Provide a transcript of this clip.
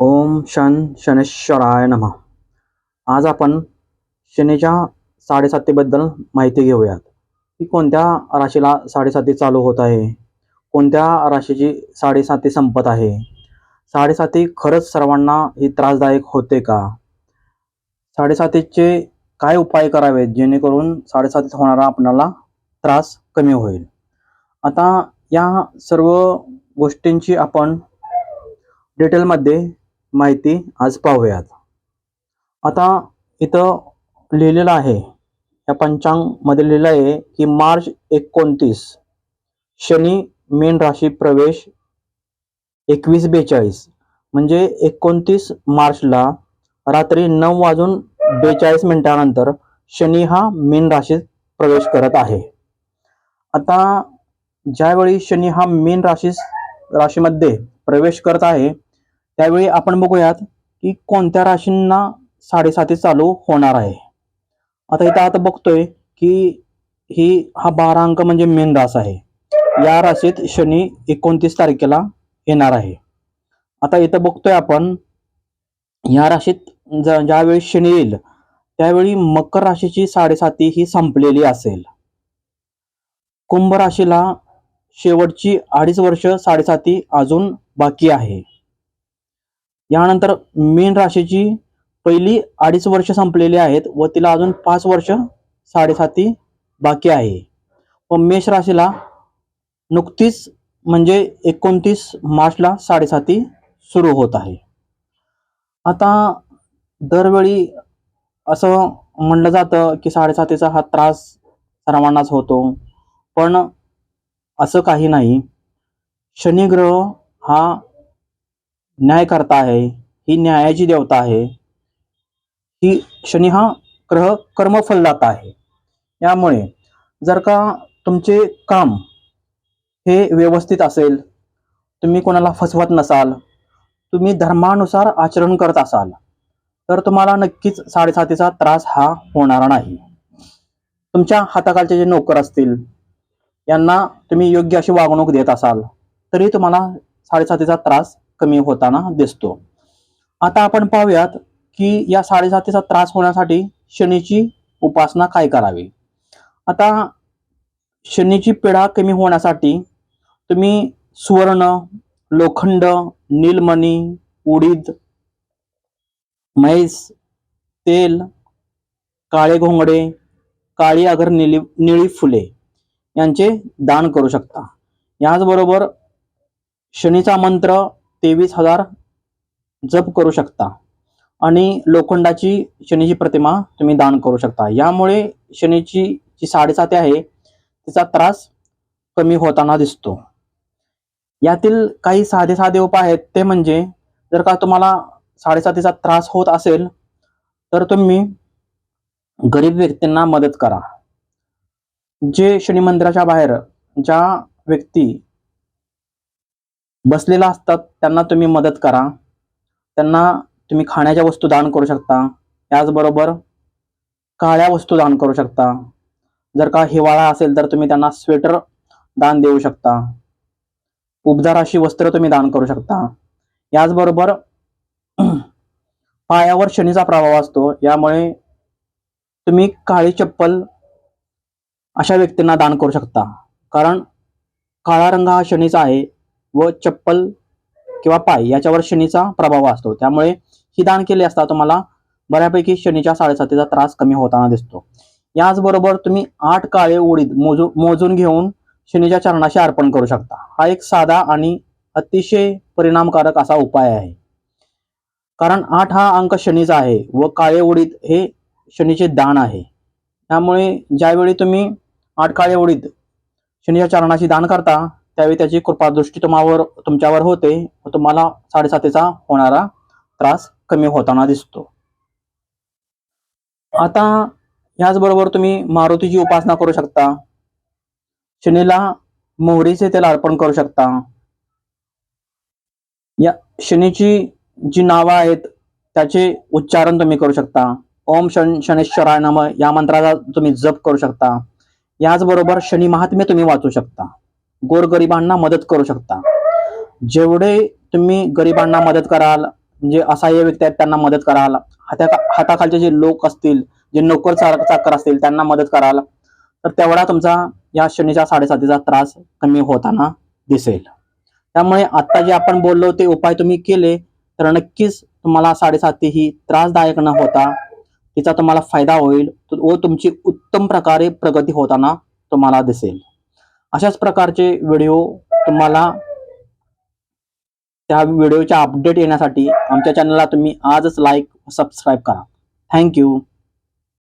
ओम शन शनेश्वराय नमः. आज आपण शनीच्या साडेसातीबद्दल माहिती घेऊयात. की कोणत्या राशीला साडेसाती चालू होत आहे? कोणत्या राशीची साडेसाती संपत आहे? साडेसाती खरंच सर्वांना ही त्रासदायक होते का? साडेसातीचे काय उपाय करावेत जेणेकरून साडेसातीत होणारा आपणाला त्रास कमी होईल? आता या सर्व गोष्टींची आपण डिटेलमध्ये माहिती आज पाहूयात. आता इथं लिहिलेलं आहे या पंचांगमध्ये लिहिलं आहे की मार्च एकोणतीस शनी मीन राशी प्रवेश एकवीस बेचाळीस म्हणजे एकोणतीस मार्चला रात्री नऊ वाजून बेचाळीस मिनिटानंतर शनी हा मीन राशीत प्रवेश करत आहे. आता ज्यावेळी शनी हा मीन राशी राशीमध्ये प्रवेश करत आहे त्यावेळी आपण बघूयात की कोणत्या राशींना साडेसाती चालू होणार आहे. आता इथं आता बघतोय की ही हा बारा अंक म्हणजे मेन रास आहे. या राशीत शनी एकोणतीस तारखेला येणार आहे. आता इथं बघतोय आपण या राशीत ज- ज्यावेळी शनी येईल त्यावेळी मकर राशीची साडेसाती ही संपलेली असेल. कुंभ राशीला शेवटची अडीच वर्ष साडेसाती अजून बाकी आहे. यानंतर मीन राशीची पहिली अडीच वर्ष संपलेली आहेत व तिला अजून पाच वर्ष साडेसाती बाकी आहे. व मेष राशीला नुकतीच म्हणजे एकोणतीस मार्चला साडेसाती सुरू होत आहे. आता दरवेळी असं म्हणलं जातं की साडेसातीचा हा त्रास सर्वांनाच होतो. पण असं काही नाही. शनिग्रह हा न्यायकर्ता आहे ही न्यायाची देवता आहे ही शनी हा ग्रह कर्मफलदाता आहे यामुळे जर का तुमचे काम हे व्यवस्थित असेल तुम्ही कोणाला फसवत नसाल तुम्ही धर्मानुसार आचरण करत असाल तर तुम्हाला नक्कीच साडेसातीचा त्रास हा होणार नाही. तुमच्या हाताखालचे जे नोकर असतील यांना तुम्ही योग्य अशी वागणूक देत असाल तरी तुम्हाला साडेसातीचा त्रास कमी होताना दिसतो. आता आपण पाहूयात की या साडेसातीचा त्रास होण्यासाठी शनीची उपासना काय करावी? आता शनीची पिढा कमी होण्यासाठी तुम्ही सुवर्ण लोखंड नीलमणी उडीद म्हैस तेल काळे घोंगडे काळी अगर निली निळी फुले यांचे दान करू शकता. याचबरोबर शनीचा मंत्र तेवीस हजार जप करू शकता. आणि लोखंडाची शनीची प्रतिमा तुम्ही दान करू शकता. यामुळे शनीची जी साडेसाती आहे तिचा त्रास कमी होताना दिसतो. यातील काही साधे साधे उपाय आहेत. ते म्हणजे जर का तुम्हाला साडेसातीचा त्रास होत असेल तर तुम्ही गरीब व्यक्तींना मदत करा. जे शनी मंदिराच्या बाहेर ज्या व्यक्ती बसलेला असतात त्यांना तुम्ही मदत करा. त्यांना तुम्ही खाण्याच्या वस्तू दान करू शकता. त्याचबरोबर काळ्या वस्तू दान करू शकता. जर का हिवाळा असेल तर तुम्ही त्यांना स्वेटर दान देऊ शकता. उबदार अशी वस्त्र तुम्ही दान करू शकता. याचबरोबर पायावर शनीचा प्रभाव असतो. यामुळे तुम्ही काळी चप्पल अशा व्यक्तींना दान करू शकता. कारण काळा रंग हा शनीचा आहे. व चप्पल किंवा पाय याच्यावर शनीचा प्रभाव असतो. त्यामुळे ही दान केली असता तुम्हाला बऱ्यापैकी शनीच्या साडेसातीचा त्रास कमी होताना दिसतो. याचबरोबर तुम्ही आठ काळे उडीद मोजू मोजून घेऊन शनीच्या चरणाशी अर्पण करू शकता. हा एक साधा आणि अतिशय परिणामकारक असा उपाय आहे. कारण आठ हा अंक शनीचा आहे व काळे उडीद हे शनीचे दान आहे. त्यामुळे ज्यावेळी तुम्ही आठ काळे उडीद शनीच्या चरणाशी दान करता त्यावेळी त्याची कृपादृष्टी तुम्हावर तुमच्यावर होते व तुम्हाला साडेसातीचा होणारा त्रास कमी होताना दिसतो. आता याचबरोबर तुम्ही मारुतीची उपासना करू शकता. शनीला मोहरीचे तेल अर्पण करू शकता. या शनीची जी नावं आहेत त्याचे उच्चारण तुम्ही करू शकता. ओम शन शनेश्वराय नम या मंत्राचा तुम्ही जप करू शकता. याचबरोबर शनी महात्म्य तुम्ही वाचू शकता. गोरगरिबांना मदत करू शकता. जेवढे तुम्ही गरिबांना मदत कराल जे असहाय्य व्यक्ती आहेत त्यांना मदत कराल हाता हाताखालचे जे लोक असतील जे नोकर चाकर असतील त्यांना मदत कराल तर तेवढा तुमचा या शनीच्या साडेसातीचा त्रास कमी होताना दिसेल. त्यामुळे आता जे आपण बोललो ते उपाय तुम्ही केले तर नक्कीच तुम्हाला साडेसाती ही त्रासदायक न होता तिचा तुम्हाला फायदा होईल व तुमची उत्तम प्रकारे प्रगती होताना तुम्हाला दिसेल. अशाच प्रकारचे व्हिडिओ तुम्हाला त्या व्हिडिओच्या अपडेट येण्यासाठी आमच्या चॅनलला तुम्ही आजच लाईक सबस्क्राईब करा. थँक्यू